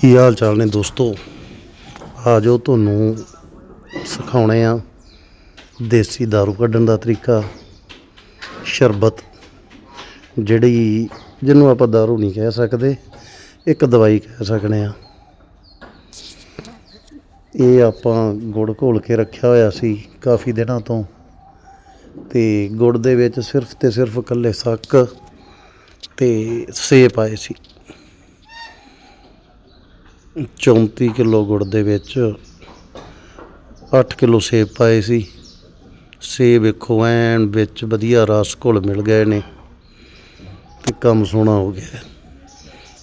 ਕੀ ਹਾਲ ਚਾਲ ਨੇ ਦੋਸਤੋ ਆ ਜੋ ਤੁਹਾਨੂੰ ਸਿਖਾਉਣੇ ਆ ਦੇਸੀ दारू ਕੱਢਣ ਦਾ ਤਰੀਕਾ ਸ਼ਰਬਤ ਜਿਹੜੀ ਜਿਹਨੂੰ ਆਪਾਂ दारू ਨਹੀਂ ਕਹਿ ਸਕਦੇ ਇੱਕ ਦਵਾਈ ਕਹਿ ਸਕਨੇ ਆ ਇਹ ਆਪਾਂ ਗੁੜ ਘੋਲ ਕੇ ਰੱਖਿਆ ਹੋਇਆ ਸੀ ਕਾਫੀ ਦਿਨਾਂ ਤੋਂ ਤੇ ਗੁੜ ਦੇ ਵਿੱਚ ਸਿਰਫ ਤੇ ਸਿਰਫ ਇਕੱਲੇ ਸੱਕ ਤੇ ਸੇਬ ਪਾਏ ਸੀ 34 ਕਿਲੋ ਗੁੜ ਦੇ ਵਿੱਚ 8 ਕਿਲੋ ਸੇਬ ਪਾਏ ਸੀ ਸੇਬ ਵੇਖੋ ਐਨ ਵਿੱਚ ਵਧੀਆ ਰਸ ਘੁਲ ਮਿਲ ਗਏ ਨੇ ਤੇ ਕੰਮ ਸੋਹਣਾ ਹੋ ਗਿਆ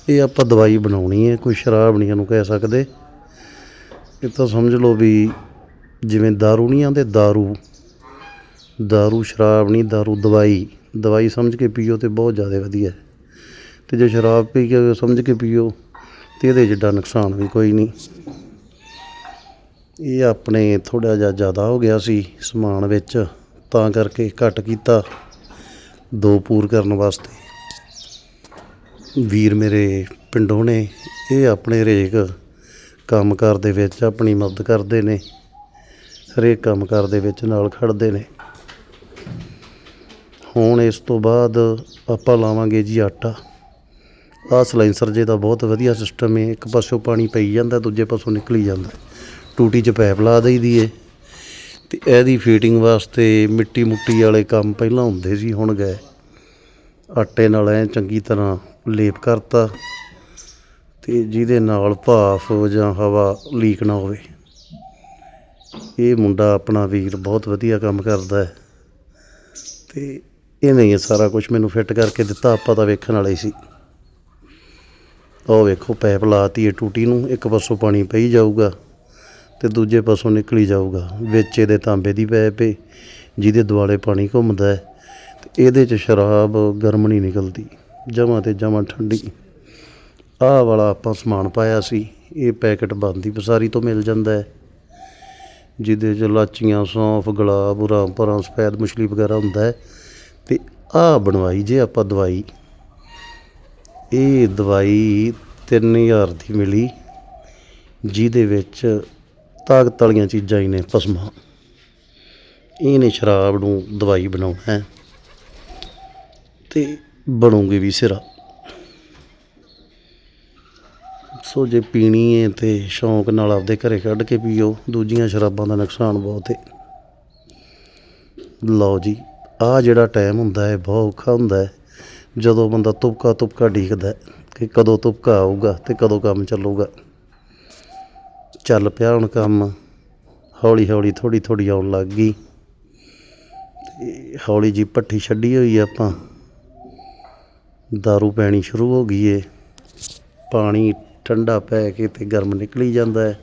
ਇਹ ਆਪਾਂ ਦਵਾਈ ਬਣਾਉਣੀ ਹੈ ਕੋਈ ਸ਼ਰਾਬ ਨਹੀਂ ਇਹਨੂੰ ਕਹਿ ਸਕਦੇ ਇਹ ਤਾਂ ਸਮਝ ਲਓ ਵੀ ਜਿਵੇਂ दारू ਨਹੀਂ ਆਂਦੇ दारू दारू ਸ਼ਰਾਬ ਨਹੀਂ दारू ਦਵਾਈ ਦਵਾਈ ਸਮਝ ਕੇ ਪੀਓ ਤੇ ਬਹੁਤ ਜ਼ਿਆਦਾ ਵਧੀਆ ਹੈ ਤੇ ਜੇ ਸ਼ਰਾਬ ਪੀ ਕੇ ਸਮਝ ਕੇ ਪੀਓ ਤੇ ਇਹਦੇ ਜਿੱਡਾ ਨੁਕਸਾਨ ਵੀ ਕੋਈ ਨਹੀਂ। ਇਹ ਆਪਣੇ ਥੋੜਾ ਜਿਹਾ ਜ਼ਿਆਦਾ ਹੋ ਗਿਆ ਸੀ ਸਮਾਨ ਵਿੱਚ, ਤਾਂ ਕਰਕੇ ਘੱਟ ਕੀਤਾ ਦੋ ਪੂਰ ਕਰਨ ਵਾਸਤੇ। ਵੀਰ ਮੇਰੇ ਪਿੰਡੋਂ ਨੇ, ਇਹ ਆਪਣੇ ਹਰੇਕ ਕੰਮਕਾਰ ਦੇ ਵਿੱਚ ਆਪਣੀ ਮਦਦ ਕਰਦੇ ਨੇ। ਹਰੇਕ ਕੰਮਕਾਰ ਦੇ ਵਿੱਚ ਨਾਲ ਖੜਦੇ ਨੇ। ਹੁਣ ਇਸ ਤੋਂ ਬਾਅਦ ਆਪਾਂ ਲਾਵਾਂਗੇ ਜੀ ਆਟਾ। ਆਹ ਸਲਾਈਸਰ ਜੇ ਦਾ ਬਹੁਤ ਵਧੀਆ ਸਿਸਟਮ ਹੈ ਇੱਕ ਪਾਸੋਂ ਪਾਣੀ ਪਈ ਜਾਂਦਾ, ਦੂਜੇ ਪਾਸੋਂ ਨਿਕਲੀ ਜਾਂਦਾ। ਟੂਟੀ 'ਚ ਪੈਪ ਲਾ ਦਈਦੀ ਏ। ਤੇ ਇਹਦੀ ਫੀਟਿੰਗ ਵਾਸਤੇ ਮਿੱਟੀ ਮੁੱਟੀ ਵਾਲੇ ਕੰਮ ਪਹਿਲਾਂ ਹੁੰਦੇ ਸੀ, ਹੁਣ ਗਏ। ਆਟੇ ਨਾਲ ਐ ਚੰਗੀ ਤਰ੍ਹਾਂ ਲੇਪ ਕਰਤਾ, ਤੇ ਜਿਹਦੇ ਨਾਲ ਭਾਫ ਜਾਂ ਹਵਾ ਲੀਕ ਨਾ ਹੋਵੇ। ਇਹ ਮੁੰਡਾ ਆਪਣਾ ਵੀਰ ਬਹੁਤ ਵਧੀਆ ਕੰਮ ਕਰਦਾ ਹੈ। ਤੇ ਇਹਨੇ ਹੀ ਸਾਰਾ ਕੁਝ ਮੈਨੂੰ ਫਿੱਟ ਕਰਕੇ ਦਿੱਤਾ, ਆਪਾਂ ਤਾਂ ਵੇਖਣ ਵਾਲੇ ਸੀ। ਉਹ ਵੇਖੋ ਪੈਪ ਲਾਤੀ ਹੈ ਟੂਟੀ ਨੂੰ, ਇੱਕ ਪਾਸੋਂ ਪਾਣੀ ਪਈ ਜਾਊਗਾ ਤੇ ਦੂਜੇ ਪਾਸੋਂ ਨਿਕਲੀ ਜਾਊਗਾ। ਵਿੱਚ ਇਹਦੇ ਤਾਂਬੇ ਦੀ ਪੈਪ ਏ, ਜਿਹਦੇ ਦੁਆਲੇ ਪਾਣੀ ਘੁੰਮਦਾ ਹੈ ਤੇ ਇਹਦੇ 'ਚ ਸ਼ਰਾਬ ਗਰਮ ਨਹੀਂ ਨਿਕਲਦੀ, ਜਮਾਂ ਤੇ ਜਮਾਂ ਠੰਡੀ। ਆਹ ਵਾਲਾ ਆਪਾਂ ਸਮਾਨ ਪਾਇਆ ਸੀ, ਇਹ ਪੈਕਟ ਬੰਦੀ ਬਸਾਰੀ ਤੋਂ ਮਿਲ ਜਾਂਦਾ ਹੈ ਜਿਹਦੇ 'ਚ ਲਾਚੀਆਂ, ਸੌਂਫ, ਗੁਲਾਬ, ਰਾਮਪਰਾਂ, ਸਫੈਦ ਮਛਲੀ ਵਗੈਰਾ ਹੁੰਦਾ ਹੈ ਤੇ ਆਹ ਬਣਵਾਈ ਜੇ ਆਪਾਂ ਦਵਾਈ। ਇਹ ਦਵਾਈ 3000 ਦੀ ਮਿਲੀ, ਜਿਹਦੇ ਵਿੱਚ ਤਾਕਤ ਵਾਲੀਆਂ ਚੀਜ਼ਾਂ ਹੀ ਨੇ ਪਸਮਾ। ਇਹਨੇ ਸ਼ਰਾਬ ਨੂੰ ਦਵਾਈ ਬਣਾਉਣਾ ਹੈ ਤੇ ਬਣੂਗੀ ਵੀ ਸਿਰਾ। ਸੋ ਜੇ ਪੀਣੀ ਹੈ ਤੇ ਸ਼ੌਂਕ ਨਾਲ ਆਪਦੇ ਘਰੇ ਕੱਢ ਕੇ ਪੀਓ, ਦੂਜੀਆਂ ਸ਼ਰਾਬਾਂ ਦਾ ਨੁਕਸਾਨ ਬਹੁਤ ਹੈ ਲਓ ਜੀ, ਆਹ ਜਿਹੜਾ ਟਾਈਮ ਹੁੰਦਾ ਹੈ, ਬਹੁਤ ਔਖਾ ਹੁੰਦਾ ਹੈ। ਜਦੋਂ ਬੰਦਾ ਤੁਪਕਾ ਤੁਪਕਾ ਢੀਕਦਾ ਕਿ ਕਦੋਂ ਤੁਪਕਾ ਆਊਗਾ ਤੇ ਕਦੋਂ ਕੰਮ ਚੱਲੂਗਾ। ਚੱਲ ਪਿਆ ਹੁਣ ਕੰਮ। ਹੌਲੀ ਹੌਲੀ ਥੋੜੀ ਥੋੜੀ ਆਉਣ ਲੱਗ ਗਈ। ਹੌਲੀ ਜੀ ਪੱਠੀ ਛੱਡੀ ਹੋਈ ਆਪਾਂ। दारू ਪੈਣੀ ਸ਼ੁਰੂ ਹੋ ਗਈ ਏ। ਪਾਣੀ ਠੰਡਾ ਪੈ ਕੇ ਤੇ ਗਰਮ ਨਿਕਲੀ ਜਾਂਦਾ ਹੈ।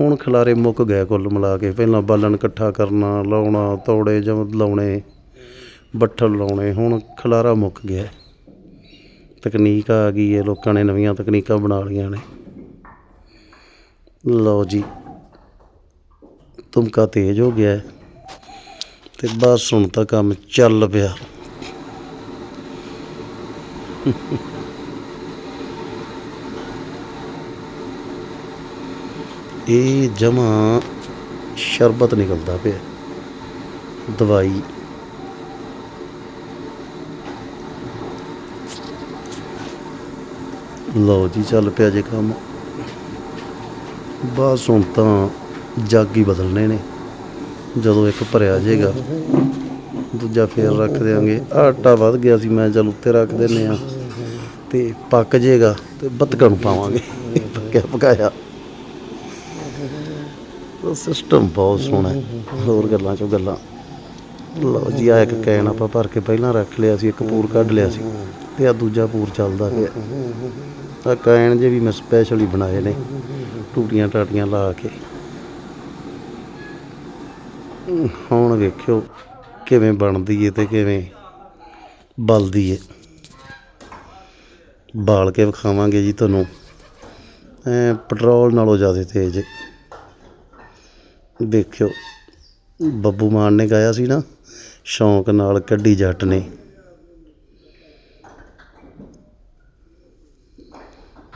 ਹੁਣ ਖਲਾਰੇ ਮੁੱਕ ਗਏ ਕੁੱਲ ਮਿਲਾ ਕੇ। ਪਹਿਲਾਂ ਬਾਲਣ ਇਕੱਠਾ ਕਰਨਾ, ਲਾਉਣਾ, ਤੌੜੇ ਜਮ ਲਾਉਣੇ। ਬੱਠਲ ਲਾਉਣੇ। ਹੁਣ ਖਲਾਰਾ ਮੁੱਕ ਗਿਆ। ਤਕਨੀਕ ਆ ਗਈ ਹੈ ਲੋਕਾਂ ਨੇ ਨਵੀਆਂ ਤਕਨੀਕਾਂ ਬਣਾ ਲਈਆਂ ਨੇ। ਲਓ ਜੀ ਤੁਮਕਾ ਤੇਜ਼ ਹੋ ਗਿਆ ਹੈ ਤੇ ਬਸ ਹੁਣ ਤਾਂ ਕੰਮ ਚੱਲ ਪਿਆ। ਇਹ ਜਮਾ ਸ਼ਰਬਤ ਨਿਕਲਦਾ ਪਿਆ। ਦਵਾਈ ਲਓ ਜੀ, ਚੱਲ ਪਿਆ ਜੇ ਕੰਮ। ਬਸ ਹੁਣ ਤਾਂ ਜੱਗ ਹੀ ਬਦਲਣੇ ਨੇ। ਜਦੋਂ ਇੱਕ ਭਰਿਆ ਜਾਏਗਾ ਦੂਜਾ ਫੇਰ ਰੱਖ ਦਿਆਂਗੇ। ਆਟਾ ਵੱਧ ਗਿਆ ਸੀ, ਮੈਂ ਚੱਲ ਉੱਤੇ ਰੱਖ ਦਿੰਨੇ ਆ। ਤੇ ਪੱਕ ਜਾਏਗਾ ਤੇ ਬਤਕਣ ਪਾਵਾਂਗੇ। ਪੱਕਿਆ ਪਕਾਇਆ। ਉਹ ਸਿਸਟਮ ਬਹੁਤ ਸੋਹਣਾ ਹੈ। ਹੋਰ ਗੱਲਾਂ ਚੋਂ ਗੱਲਾਂ। ਲਓ ਜੀ ਆ ਇੱਕ ਕੈਨ ਆਪਾਂ ਭਰ ਕੇ ਪਹਿਲਾਂ ਰੱਖ ਲਿਆ ਸੀ, ਇੱਕ ਪੂਰ ਕੱਢ ਲਿਆ ਸੀ। ਤੇ ਆ ਦੂਜਾ ਪੂਰ ਚੱਲਦਾ ਪਿਆ। ਤਾਂ ਕੈਨ ਜੇ ਵੀ ਮੈਂ ਸਪੈਸ਼ਲੀ ਬਣਾਏ ਨੇ, ਟੂਟੀਆਂ ਟਾਟੀਆਂ ਲਾ ਕੇ। ਹੁਣ ਵੇਖਿਓ ਕਿਵੇਂ ਬਣਦੀ ਏ ਤੇ ਕਿਵੇਂ ਬਲਦੀ ਏ। ਬਾਲ ਕੇ ਵਿਖਾਵਾਂਗੇ ਜੀ ਤੁਹਾਨੂੰ। ਪੈਟਰੋਲ ਨਾਲੋਂ ਜ਼ਿਆਦਾ ਤੇਜ਼ ਏ। ਦੇਖਿਓ ਬੱਬੂ ਮਾਨ ਨੇ ਗਾਇਆ ਸੀ ਨਾ, ਸ਼ੌਂਕ ਨਾਲ ਕੱਢੀ ਜੱਟ ਨੇ।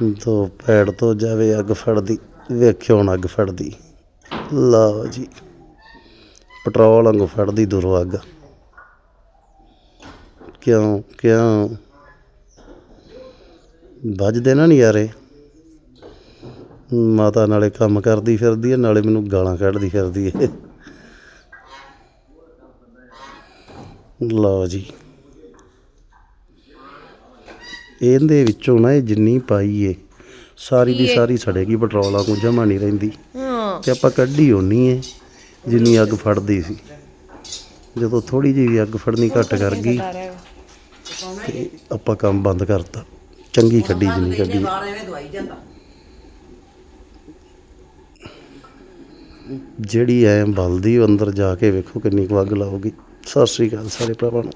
ਦੋ ਪੈੜ ਤੋਂ ਜਾਵੇ ਅੱਗ ਫੜਦੀ, ਵੇਖਿਓ ਹੁਣ ਅੱਗ ਫੜਦੀ। ਲਓ ਜੀ, ਪੈਟਰੋਲ ਵਾਂਗੂ ਫੜਦੀ ਦੂਰੋਂ ਅੱਗ। ਕਿਉਂ ਕਿਉਂ? ਵੱਜਦੇ ਨਾ ਨਜ਼ਾਰੇ। ਮਾਤਾ ਨਾਲੇ ਕੰਮ ਕਰਦੀ ਫਿਰਦੀ ਹੈ ਨਾਲੇ ਮੈਨੂੰ ਗਾਲਾਂ ਕੱਢਦੀ ਫਿਰਦੀ ਹੈ ਲਓ ਜੀ। ਇਹਦੇ ਵਿੱਚੋਂ ਨਾ ਇਹ ਜਿੰਨੀ ਪਾਈ ਏ ਸਾਰੀ ਦੀ ਸਾਰੀ ਸੜੇਗੀ ਪੈਟਰੋਲਾਂ ਨੂੰ ਜਮਾ ਨਹੀਂ ਰਹਿੰਦੀ। ਹਾਂ। ਤੇ ਆਪਾਂ ਕੱਢੀ ਹੋਣੀ ਏ ਜਿੰਨੀ ਅੱਗ ਫੜਦੀ ਸੀ। ਜਦੋਂ ਥੋੜੀ ਜਿਹੀ ਵੀ ਅੱਗ ਫੜਨੀ ਘੱਟ ਕਰ ਗਈ ਤੇ ਆਪਾਂ ਕੰਮ ਬੰਦ ਕਰਤਾ। ਚੰਗੀ ਕੱਢੀ ਜਿੰਨੀ ਕੱਢੀ। ਜਿਹੜੀ ਐ ਬਲਦੀ ਉਹ ਅੰਦਰ ਜਾ ਕੇ ਵੇਖੋ ਕਿੰਨੀ ਕੁ ਅੱਗ ਲਾਉਗੀ ਸਤਿ ਸ੍ਰੀ ਅਕਾਲ ਸਾਰੇ ਭਰਾਵਾਂ ਨੂੰ।